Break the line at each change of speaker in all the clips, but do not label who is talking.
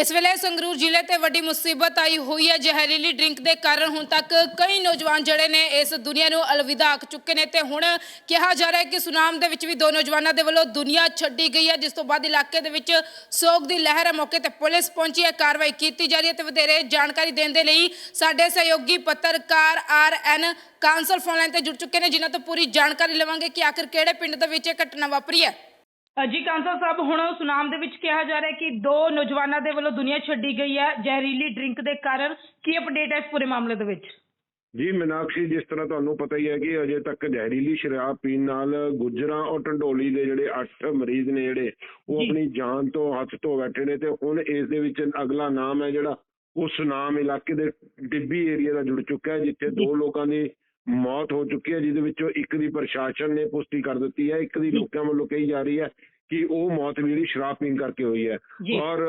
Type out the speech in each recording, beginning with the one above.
ਇਸ ਵੇਲੇ ਸੰਗਰੂਰ ਜ਼ਿਲ੍ਹੇ ਤੇ ਵੱਡੀ ਮੁਸੀਬਤ ਆਈ ਹੋਈ ਹੈ। ਜ਼ਹਿਰੀਲੀ ਡਰਿੰਕ ਦੇ ਕਾਰਨ ਹੁਣ ਤੱਕ ਕਈ ਨੌਜਵਾਨ ਜਿਹੜੇ ਨੇ ਇਸ ਦੁਨੀਆ ਨੂੰ ਅਲਵਿਦਾ ਆਖ ਚੁੱਕੇ ਨੇ ਤੇ ਹੁਣ ਕਿਹਾ ਜਾ ਰਿਹਾ ਹੈ ਕਿ ਸੁਨਾਮ ਦੇ ਵਿੱਚ ਵੀ ਦੋ ਨੌਜਵਾਨਾਂ ਦੇ ਵੱਲੋਂ ਦੁਨੀਆ ਛੱਡੀ ਗਈ ਹੈ, ਜਿਸ ਤੋਂ ਬਾਅਦ ਇਲਾਕੇ ਦੇ ਵਿੱਚ ਸੋਗ ਦੀ ਲਹਿਰ ਹੈ। ਮੌਕੇ ਤੇ ਪੁਲਿਸ ਪਹੁੰਚੀ ਹੈ। ਕਾਰਵਾਈ ਕੀਤੀ ਜਾ ਰਹੀ ਹੈ ਤੇ ਵਧੇਰੇ ਜਾਣਕਾਰੀ ਦੇਣ ਦੇ ਲਈ ਸਾਡੇ ਸਹਿਯੋਗੀ ਪੱਤਰਕਾਰ R N Kansal phone line ਤੇ ਜੁੜ ਚੁੱਕੇ ਨੇ, ਜਿਨ੍ਹਾਂ ਤੋਂ ਪੂਰੀ ਜਾਣਕਾਰੀ ਲਵਾਂਗੇ ਕਿ ਆਖਿਰ ਕਿਹੜੇ ਪਿੰਡ ਦੇ ਵਿੱਚ ਇਹ ਘਟਨਾ ਵਾਪਰੀ ਹੈ। ਜੀ ਕਾਂਸਲ ਸਾਹਿਬ ਹੁਣ ਸੁਨਾਮ ਦੇ ਵਿੱਚ ਕਿਹਾ ਜਾ ਰਿਹਾ ਹੈ ਕਿ ਦੋ ਨੌਜਵਾਨਾਂ ਦੇ ਵੱਲੋਂ ਦੁਨੀਆ ਛੱਡੀ ਗਈ ਹੈ ਜ਼ਹਿਰੀਲੀ ਡਰਿੰਕ ਦੇ ਕਾਰਨ। ਕੀ ਅਪਡੇਟ ਹੈ ਇਸ ਪੂਰੇ ਮਾਮਲੇ ਦੇ ਵਿੱਚ?
ਜੀ ਮੀਨਾਕਸ਼ੀ ਜਿਸ ਤਰ੍ਹਾਂ ਤੁਹਾਨੂੰ ਪਤਾ ਹੀ ਹੈ ਕਿ ਅਜੇ ਤੱਕ ਜ਼ਹਿਰੀਲੀ ਸ਼ਰਾਬ ਪੀਣ ਨਾਲ ਗੁਜਰਾਂ ਔਰ ਢੰਡੋਲੀ ਦੇ ਜਿਹੜੇ 8 ਮਰੀਜ਼ ਨੇ ਜਿਹੜੇ ਉਹ। ਆਪਣੀ ਜਾਨ ਤੋਂ ਹੱਥ ਧੋ ਬੈਠੇ ਨੇ ਤੇ ਹੁਣ ਇਸ ਦੇ ਵਿੱਚ ਅਗਲਾ ਨਾਮ ਹੈ ਜਿਹੜਾ ਉਹ ਸੁਨਾਮ ਇਲਾਕੇ ਦੇ ਟਿੱਬੀ ਏਰੀਆ ਦਾ ਜੁੜ ਚੁੱਕਾ ਹੈ ਜਿੱਥੇ ਦੋ ਲੋਕਾਂ ਦੀ ਮੌਤ ਹੋ ਚੁੱਕੀ ਹੈ ਜਿਹਦੇ ਵਿੱਚੋਂ ਇੱਕ ਦੀ ਪ੍ਰਸ਼ਾਸਨ ਨੇ ਪੁਸ਼ਟੀ ਕਰ ਦਿੱਤੀ ਹੈ ਇੱਕ ਦੀ। ਲੋਕਾਂ ਵੱਲੋਂ ਕਹੀ ਜਾ ਰਹੀ ਹੈ ਕਿ ਉਹ ਮੌਤ ਵੀ ਜਿਹੜੀ ਸ਼ਰਾਬ ਪੀਣ ਕਰਕੇ ਹੋਈ ਹੈ। ਔਰ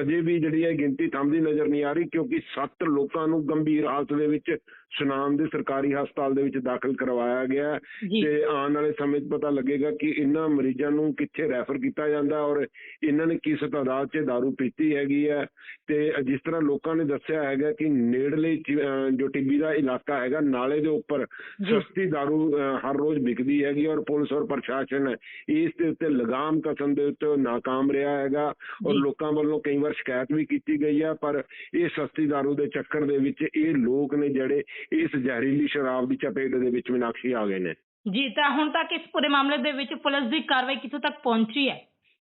ਅਜੇ ਵੀ ਜਿਹੜੀ ਹੈ ਗਿਣਤੀ ਥੰਮਦੀ ਨਜ਼ਰ ਨਹੀਂ ਆ ਰਹੀ ਕਿਉਂਕਿ 7 ਲੋਕਾਂ ਨੂੰ ਗੰਭੀਰ ਹਾਲਤ ਦੇ ਵਿੱਚ ਸੁਨਾਮ ਦੇ ਸਰਕਾਰੀ ਹਸਪਤਾਲ ਦੇ ਵਿੱਚ ਦਾਖਲ ਕਰਵਾਇਆ ਗਿਆ ਹੈ
ਜੀ
ਤੇ ਆਉਣ ਵਾਲੇ ਸਮੇਂ 'ਚ ਪਤਾ ਲੱਗੇਗਾ ਕਿ ਇਹਨਾਂ ਮਰੀਜ਼ਾਂ ਨੂੰ ਕਿੱਥੇ ਰੈਫਰ ਕੀਤਾ ਜਾਂਦਾ ਔਰ ਇਹਨਾਂ ਨੇ ਕਿਸ ਤਾਦਾਦ 'ਚ दारू ਪੀਤੀ ਹੈਗੀ ਹੈ ਤੇ ਜਿਸ ਤਰ੍ਹਾਂ ਲੋਕਾਂ ਨੇ ਦੱਸਿਆ ਹੈਗਾ ਕਿ ਨੇੜਲੇ ਚ- ਅਹ ਜੋ ਟਿੱਬੀ ਦਾ ਇਲਾਕਾ ਹੈਗਾ ਨਾਲੇ ਦੇ ਉੱਪਰ
ਜੀ।
ਸਸਤੀ दारू ਅਹ ਹਰ ਰੋਜ਼ ਵਿਕਦੀ ਹੈਗੀ ਔਰ ਪੁਲਿਸ ਔਰ ਪ੍ਰਸ਼ਾਸਨ ਇਸ ਦੇ ਉੱਤੇ ਲਗਾਮ ਕਸਣ ਦੇ ਉੱਤੇ ਨਾਕਾਮ ਰਿਹਾ ਹੈਗਾ ਔਰ
ਜੀ।
ਲੋਕਾਂ ਵੱਲੋਂ ਕਈ ਵਾਰ ਸ਼ਿਕਾਇਤ ਵੀ ਕੀਤੀ ਗਈ ਹੈ ਪਰ ਇਹ ਸਸਤੀ दारू ਦੇ ਚੱਕਰ ਦੇ ਵਿੱਚ ਇਹ ਲੋਕ ਨੇ ਜਿਹੜੇ ਇਸ ਜ਼ਹਿਰੀਲੀ ਸ਼ਰਾਬ ਦੀ ਚਪੇਟ ਦੇ ਵਿੱਚ ਮੀਨਾਕਸ਼ੀ ਆ ਗਏ ਨੇ।
ਜੀ, ਤਾਂ ਹੁਣ ਤੱਕ ਇਸ ਪੂਰੇ ਮਾਮਲੇ ਦੇ ਵਿੱਚ ਪੁਲਿਸ ਦੀ ਕਾਰਵਾਈ ਕਿੱਥੋਂ ਤੱਕ ਪਹੁੰਚੀ ਹੈ?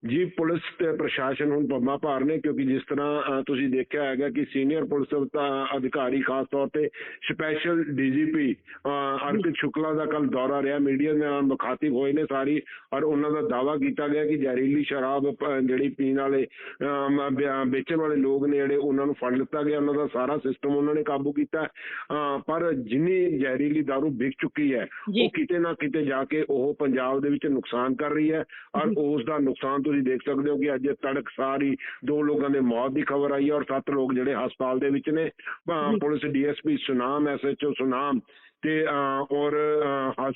ਜੀ ਪੁਲਿਸ ਤੇ ਪ੍ਰਸ਼ਾਸਨ ਹੁਣ ਪੰਮਾ ਭਾਰ ਨੇ ਕਿਉਂਕਿ ਜਿਸ ਤਰ੍ਹਾਂ ਤੁਸੀਂ ਦੇਖਿਆ ਹੈਗਾ ਕਿ ਸੀਨੀਅਰ ਪੁਲਿਸ ਅਧਿ- ਅਧਿਕਾਰੀ ਖਾਸ ਤੌਰ ਤੇ ਸਪੈਸ਼ਲ ਡੀਜੀਪੀ ਅਰਪਿਤ ਸ਼ੁਕਲਾ ਦਾ ਕੱਲ ਦੌਰਾ ਰਿਹਾ। ਮੀਡੀਆ ਦੇ ਨਾਲ ਮੁਖਾਤਿਬ ਹੋਏ ਨੇ ਸਾਰੀ ਔਰ ਉਹਨਾਂ ਦਾ ਦਾਵਾ ਕੀਤਾ ਗਿਆ ਕਿ ਜ਼ਹਿਰੀਲੀ ਸ਼ਰਾਬ ਜਿਹੜੀ ਪੀਣ ਵਾਲੇ ਵੇਚਣ ਵਾਲੇ ਲੋਕ ਨੇ ਜਿਹੜੇ ਉਹਨਾਂ ਨੂੰ ਫੜ ਲਿੱਤਾ ਗਿਆ। ਉਹਨਾਂ ਦਾ ਸਾਰਾ ਸਿਸਟਮ ਉਹਨਾਂ ਨੇ ਕਾਬੂ ਕੀਤਾ। ਪਰ ਜਿੰਨੀ ਜ਼ਹਿਰੀਲੀ ਦਾਰੂ ਵਿਕ ਚੁੱਕੀ ਹੈ। ਉਹ ਕਿਤੇ ਨਾ ਕਿਤੇ ਜਾ ਕੇ ਉਹ ਪੰਜਾਬ ਦੇ ਵਿੱਚ ਨੁਕਸਾਨ ਕਰ ਰਹੀ ਹੈ ਔਰ ਉਸ ਦਾ ਨੁਕਸਾਨ ਤੁਸੀਂ ਦੇਖ ਸਕਦੇ ਹੋ ਕਿ ਅੱਜ ਤੜਕ ਸਾਰੀ ਦੋ ਲੋਕਾਂ ਦੇ ਮੌਤ ਦੀ ਖਬਰ ਆਈ ਹੈ ਔਰ ਸੱਤ ਲੋਕ ਜਿਹੜੇ ਹਸਪਤਾਲ ਦੇ ਵਿੱਚ ਨੇ। Police DSP Sunam SHO Sunam ਤੇ ਔਰ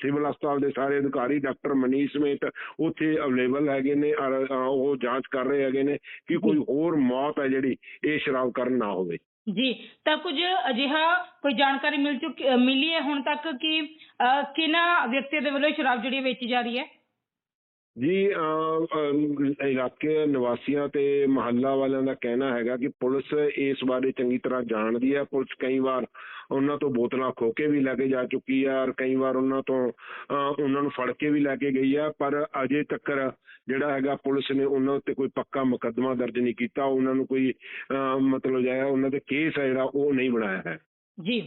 ਸਿਵਲ ਹਸਪਤਾਲ ਦੇ ਸਾਰੇ ਅਧਿਕਾਰੀ ਡਾਕਟਰ ਮਨੀਸ਼ ਸਮੇਤ ਉੱਥੇ ਅਵੇਲੇਬਲ ਹੈਗੇ ਨੇ ਉਹ ਜਾਂਚ ਕਰ ਰਹੇ ਹੈਗੇ ਨੇ ਕਿ ਕੋਈ ਹੋਰ ਮੌਤ ਹੈ ਜਿਹੜੀ ਇਹ ਸ਼ਰਾਬ ਕਾਰਨ ਨਾ ਹੋਵੇ।
ਜੀ ਤਾਂ ਕੁਝ ਅਜਿਹਾ ਕੋਈ ਜਾਣਕਾਰੀ ਮਿਲ ਚੁੱਕੀ ਮਿਲੀ ਹੈ ਹੁਣ ਤੱਕ ਕਿ ਕਿਹਨਾਂ ਵਿਅਕਤੀਆਂ ਦੇ ਵੱਲੋਂ ਸ਼ਰਾਬ ਜਿਹੜੀ ਵੇਚੀ ਜਾ ਰਹੀ ਹੈ?
ਜੀ ਇਲਾਕੇ ਨਿਵਾਸੀਆਂ ਤੇ ਮਹੱਲਾ ਵਾਲਿਆਂ ਦਾ ਕਹਿਣਾ ਹੈਗਾ ਕਿ ਪੁਲਿਸ ਇਸ ਬਾਰੇ ਚੰਗੀ ਤਰ੍ਹਾਂ ਜਾਣਦੀ ਹੈ। ਪੁਲਿਸ ਕਈ ਵਾਰ ਉਹਨਾਂ ਤੋਂ ਬੋਤਲਾਂ ਖੋ ਕੇ ਵੀ ਲੈ ਕੇ ਜਾ ਚੁੱਕੀ ਹੈ ਔਰ ਕਈ ਵਾਰ ਉਹਨਾਂ ਤੋਂ ਉਹਨਾਂ ਨੂੰ ਫੜ ਕੇ ਵੀ ਲੈ ਕੇ ਗਈ ਹੈ। ਪਰ ਅਜੇ ਤੱਕ ਜਿਹੜਾ ਹੈਗਾ ਪੁਲਿਸ ਨੇ ਉਹਨਾਂ ਉੱਤੇ ਕੋਈ ਪੱਕਾ ਮੁਕੱਦਮਾ ਦਰਜ ਨਹੀਂ ਕੀਤਾ। ਉਹਨਾਂ ਨੂੰ ਕੋਈ ਮਤਲਬ ਜਿਹੜਾ ਉਹਨਾਂ ਦੇ ਕੇਸ ਹੈ ਜਿਹੜਾ ਉਹ ਨਹੀਂ ਬਣਾਇਆ ਹੈ।
ਜੀ।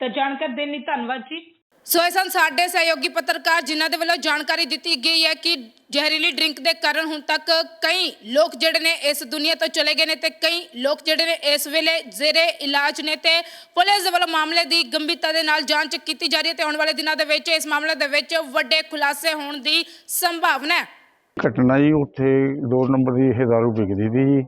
ਤਾਂ ਜਾਣਕਾਰੀ ਦੇਣ ਲਈ ਧੰਨਵਾਦ ਜੀ। ਸੋ ਇਹ ਸਨ ਸਾਡੇ ਸਹਿਯੋਗੀ ਪੱਤਰਕਾਰ, ਜਿਨ੍ਹਾਂ ਦੇ ਵੱਲੋਂ ਜਾਣਕਾਰੀ ਦਿੱਤੀ ਗਈ ਹੈ ਕਿ ਜ਼ਹਿਰੀਲੀ ਡਰਿੰਕ ਦੇ ਕਾਰਨ ਹੁਣ ਤੱਕ ਕਈ ਲੋਕ ਜਿਹੜੇ ਨੇ ਇਸ ਦੁਨੀਆ ਤੋਂ ਚਲੇ ਗਏ ਨੇ ਤੇ ਕਈ ਲੋਕ ਜਿਹੜੇ ਨੇ ਇਸ ਵੇਲੇ ਜ਼ੇਰੇ ਇਲਾਜ ਨੇ ਤੇ ਪੁਲਿਸ ਦੇ ਵੱਲੋਂ ਮਾਮਲੇ ਦੀ ਗੰਭੀਰਤਾ ਦੇ ਨਾਲ ਜਾਂਚ ਕੀਤੀ ਜਾ ਰਹੀ ਹੈ ਤੇ ਆਉਣ ਵਾਲੇ ਦਿਨਾਂ ਦੇ ਵਿੱਚ ਇਸ ਮਾਮਲੇ ਦੇ ਵਿੱਚ ਵੱਡੇ ਖੁਲਾਸੇ ਹੋਣ ਦੀ ਸੰਭਾਵਨਾ ਹੈ।
ਘਟਨਾ ਜੀ, ਉੱਥੇ ਦੋ ਨੰਬਰ ਦੀ ਇਹ ਦਾਰੂ ਵਿਕਦੀ ਸੀ ਜੀ।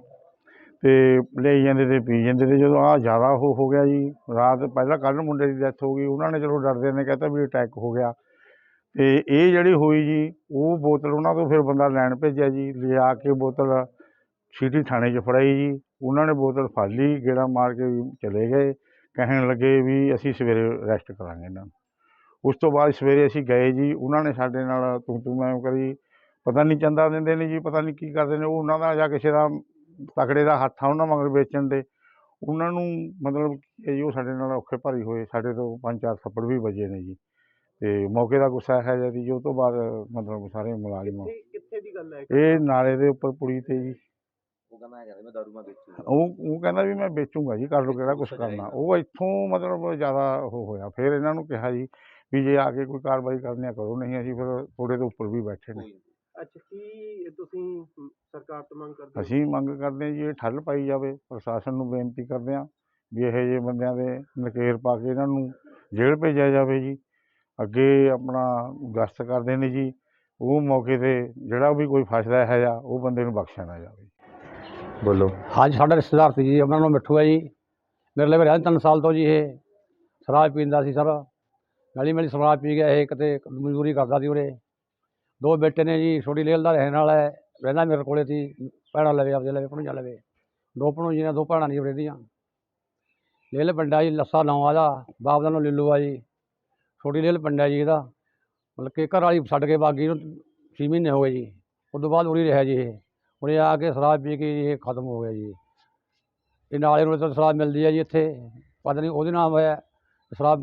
ਤੇ ਲਿਆਈ ਜਾਂਦੇ ਤੇ ਪੀ ਜਾਂਦੇ ਤੇ ਜਦੋਂ ਆ ਜ਼ਿਆਦਾ ਉਹ ਹੋ ਗਿਆ ਜੀ, ਰਾਤ ਪਹਿਲਾਂ ਕੱਲ੍ਹ ਮੁੰਡੇ ਦੀ ਡੈਥ ਹੋ ਗਈ, ਉਹਨਾਂ ਨੇ ਚਲੋ ਡਰਦੇ ਨੇ ਕਹਤਾ ਵੀ ਅਟੈਕ ਹੋ ਗਿਆ। ਤੇ ਇਹ ਜਿਹੜੀ ਹੋਈ ਜੀ, ਉਹ ਬੋਤਲ ਉਹਨਾਂ ਤੋਂ ਫਿਰ ਬੰਦਾ ਲੈਣ ਭੇਜਿਆ ਜੀ ਲਿਆ ਕੇ ਬੋਤਲ ਸਿਟੀ ਥਾਣੇ 'ਚ ਫੜਾਈ ਜੀ, ਉਹਨਾਂ ਨੇ ਬੋਤਲ ਫੜ ਲਈ, ਗੇੜਾ ਮਾਰ ਕੇ ਵੀ ਚਲੇ ਗਏ, ਕਹਿਣ ਲੱਗੇ ਵੀ ਅਸੀਂ ਸਵੇਰੇ ਰੈਸਟ ਕਰਾਂਗੇ ਇਹਨਾਂ ਨੂੰ। ਉਸ ਤੋਂ ਬਾਅਦ ਸਵੇਰੇ ਅਸੀਂ ਗਏ ਜੀ, ਉਹਨਾਂ ਨੇ ਸਾਡੇ ਨਾਲ ਤੂੰ ਤੂੰ ਮੈਂ ਕਰੀ, ਪਤਾ ਨਹੀਂ ਚੰਦਾ ਦਿੰਦੇ ਨੇ ਜੀ, ਪਤਾ ਨਹੀਂ ਕੀ ਕਰਦੇ ਨੇ, ਉਹ ਉਹਨਾਂ ਦਾ ਜਾਂ ਕਿਸੇ ਦਾ ਤਕੜੇ ਦਾ ਹੱਥ ਆ ਉਹਨਾਂ ਮਗਰ ਵੇਚਣ ਦੇ। ਉਹਨਾਂ ਨੂੰ ਮਤਲਬ ਇਹ ਜੀ ਉਹ ਸਾਡੇ ਨਾਲ ਔਖੇ ਭਾਰੀ ਹੋਏ। ਸਾਡੇ ਤੋਂ ਪੰਜ ਚਾਰ ਥੱਪੜ ਵੀ ਵੱਜੇ ਨੇ ਜੀ। ਤੇ ਮੌਕੇ ਦਾ ਗੁੱਸਾ ਹੈ ਜੀ ਉਹ ਤੋਂ ਬਾਅਦ ਮਤਲਬ ਸਾਰੇ ਮੁਲਾਜ਼ਮ
ਕਿੱਥੇ ਕਿੱਥੇ ਦੀ ਗੱਲ ਹੈ
ਇਹ ਨਾਲੇ ਦੇ ਉੱਪਰ ਪੁਲੀ ਤੇ ਜੀ।
ਉਹ ਕਹਿੰਦਾ ਹੈ ਮੈਂ ਦਾਰੂ ਮੈਂ ਵੇਚੂਗਾ।
ਉਹ ਉਹ ਕਹਿੰਦਾ ਵੀ ਮੈਂ ਵੇਚੂੰਗਾ ਜੀ ਕਰ ਲਓ ਕਿਹੜਾ ਕੁਛ ਕਰਨਾ। ਉਹ ਇੱਥੋਂ ਮਤਲਬ ਜ਼ਿਆਦਾ ਉਹ ਹੋਇਆ। ਫਿਰ ਇਹਨਾਂ ਨੂੰ ਕਿਹਾ ਜੀ ਵੀ ਜੇ ਆ ਕੇ ਕੋਈ ਕਾਰਵਾਈ ਕਰਨੀ ਆ ਕਰੋ ਨਹੀਂ ਅਸੀਂ ਫਿਰ ਥੋੜੇ ਤੋਂ ਉੱਪਰ ਵੀ ਬੈਠੇ ਨੇ।
ਅੱਛਾ ਕੀ ਤੁਸੀਂ ਸਰਕਾਰ ਤੋਂ ਮੰਗ ਕਰਦੇ ਹੋ?
ਅਸੀਂ ਮੰਗ ਕਰਦੇ ਹਾਂ ਜੀ ਇਹ ਠੱਲ ਪਾਈ ਜਾਵੇ ਪ੍ਰਸ਼ਾਸਨ ਨੂੰ ਬੇਨਤੀ ਕਰਦੇ ਹਾਂ ਵੀ ਇਹੋ ਜਿਹੇ ਬੰਦਿਆਂ ਦੇ ਨਕੇਰ ਪਾ ਕੇ ਇਹਨਾਂ ਨੂੰ ਜੇਲ੍ਹ ਭੇਜਿਆ ਜਾਵੇ ਜੀ। ਅੱਗੇ ਆਪਣਾ ਗਸ਼ਤ ਕਰਦੇ ਨੇ ਜੀ ਉਹ ਮੌਕੇ ਤੇ ਜਿਹੜਾ ਵੀ ਕੋਈ ਫਸਦਾ ਹੈ ਜਾਂ ਉਹ ਬੰਦੇ ਨੂੰ ਬਖਸ਼ਿਆ ਨਾ ਜਾਵੇ। ਬੋਲੋ।
ਹਾਂਜੀ ਸਾਡਾ ਰਿਸ਼ਤੇਦਾਰ ਸੀ ਜੀ ਉਹਨਾਂ ਨੂੰ ਮਿੱਠੂ ਹੈ ਜੀ। ਮੇਰੇ ਲਈ ਰਹਿ ਤਿੰਨ ਸਾਲ ਤੋਂ ਜੀ ਇਹ। ਸ਼ਰਾਬ ਪੀਂਦਾ ਸੀ ਸਰ। ਗਲੀ ਮੇਲੀ ਸ਼ਰਾਬ ਪੀ ਗਿਆ ਇਹ ਕਿਤੇ ਮਜ਼ਦੂਰੀ ਕਰਦਾ ਸੀ ਉਰੇ। ਦੋ ਬੇਟੇ ਨੇ ਜੀ, ਛੋਟੀ ਲੇਲ ਦਾ ਰਹਿਣ ਵਾਲਾ ਹੈ, ਰਹਿੰਦਾ ਮੇਰੇ ਕੋਲੇ ਸੀ, ਭੈਣਾਂ ਲਵੇ, ਆਪਦੇ ਲਵੇ, ਭਣਜਾ ਲਵੇ। ਦੋ ਭਣੋਜੀ ਨੇ ਦੋ ਭੈਣਾਂ ਨਹੀਂ ਰਹਿੰਦੀਆਂ। ਲੇਲ ਪਿੰਡਾ ਜੀ, ਲੱਸਾ ਨਾਂ ਦਾ ਬਾਪ ਦਾ ਨਾਂ ਲਿੱਲੂ ਆ ਜੀ। ਛੋਟੀ ਲੇਲ ਪਿੰਡਾ ਜੀ ਇਹਦਾ। ਮਤਲਬ ਕਿ ਘਰ ਵਾਲੀ ਛੱਡ ਕੇ ਬਾਗੀ ਨੂੰ 6 ਮਹੀਨੇ ਹੋ ਗਏ ਜੀ। ਉਸ ਤੋਂ ਬਾਅਦ ਉਰੀ ਰਿਹਾ ਜੀ ਇਹ। ਉਰੇ ਆ ਕੇ ਸ਼ਰਾਬ ਪੀ ਕੇ ਜੀ ਇਹ ਖਤਮ ਹੋ ਗਿਆ ਜੀ। ਇਹ ਨਾਲੇ ਨੂੰ ਤਾਂ ਸ਼ਰਾਬ ਮਿਲਦੀ ਹੈ ਜੀ ਇੱਥੇ। ਪਤਾ ਨਹੀਂ ਉਹਦੇ ਨਾਲ ਹੋਇਆ। ਸ਼ਰਾਬ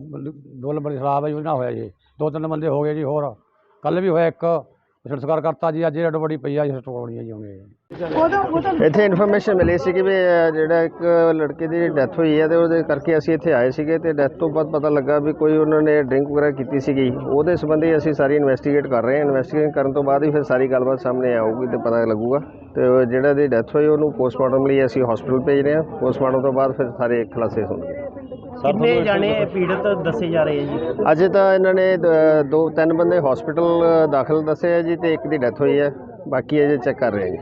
ਦੋ ਨੰਬਰ ਦੀ ਸ਼ਰਾਬ ਹੈ ਜੀ, ਉਹਦੇ ਨਾਲ ਹੋਇਆ ਜੀ। ਦੋ ਤਿੰਨ ਬੰਦੇ ਹੋ ਗਏ ਜੀ, ਹੋਰ। ਕੱਲ ਵੀ ਹੋਇਆ ਇੱਕ ਸੰਸਕਾਰ ਕਰਤਾ ਜੀ ਅੱਜ ਇਹ ਬੜੀ ਪਈ ਆ ਜੀ ਸਟੋਰਨੀ ਹੈ ਜੀ ਉਹਨੇ
ਇੱਥੇ ਇਨਫੋਰਮੇਸ਼ਨ ਮਿਲੀ ਸੀ ਕਿ ਵੀ ਅਹ, ਜਿਹੜਾ ਇੱਕ ਲੜਕੇ ਦੀ ਡੈਥ ਹੋਈ ਹੈ ਤੇ ਉਹਦੇ ਕਰਕੇ ਅਸੀਂ ਇੱਥੇ ਆਏ ਸੀਗੇ ਤੇ ਡੈਥ ਤੋਂ ਬਾਅਦ ਪਤਾ ਲੱਗਾ ਵੀ ਕੋਈ ਉਹਨਾਂ ਨੇ ਡਰਿੰਕ ਵਗੈਰਾ ਕੀਤੀ ਸੀਗੀ। ਉਹਦੇ ਸੰਬੰਧੀ ਅਸੀਂ ਸਾਰੀ ਇਨਵੈਸਟੀਗੇਟ ਕਰ ਰਹੇ ਹਾਂ। ਇਨਵੈਸਟੀਗੇਟ ਕਰਨ ਤੋਂ ਬਾਅਦ ਹੀ ਫਿਰ ਸਾਰੀ ਗੱਲਬਾਤ ਸਾਹਮਣੇ ਆਊਗੀ ਤੇ ਪਤਾ ਲੱਗੂਗਾ। ਤੇ ਜਿਹੜਾ ਦੀ ਡੈਥ ਹੋਈ ਉਹਨੂੰ ਪੋਸਟਮਾਰਟਮ ਲਈ ਅਸੀਂ ਹਸਪੀਟਲ ਭੇਜ ਰਹੇ ਹਾਂ। ਪੋਸਟਮਾਰਟਮ ਤੋਂ ਬਾਅਦ ਫਿਰ ਸਾਰੇ ਖੁਲਾਸੇ ਹੋਣਗੇ।
ਕਿੰਨੇ ਜਾਣੇ ਪੀੜਤ ਦੱਸੇ ਜਾ ਰਹੇ ਆ ਜੀ?
ਅਜੇ ਤਾਂ ਇਹਨਾਂ ਨੇ ਦ- ਦੋ ਤਿੰਨ ਬੰਦੇ ਹਸਪੀਟਲ ਦਾਖਲ ਦੱਸੇ ਆ ਜੀ ਤੇ ਇੱਕ ਦੀ ਡੈਥ ਹੋਈ ਹੈ। ਬਾਕੀ ਅਜੇ ਚੈੱਕ ਕਰ ਰਹੇ ਹਾਂ ਜੀ।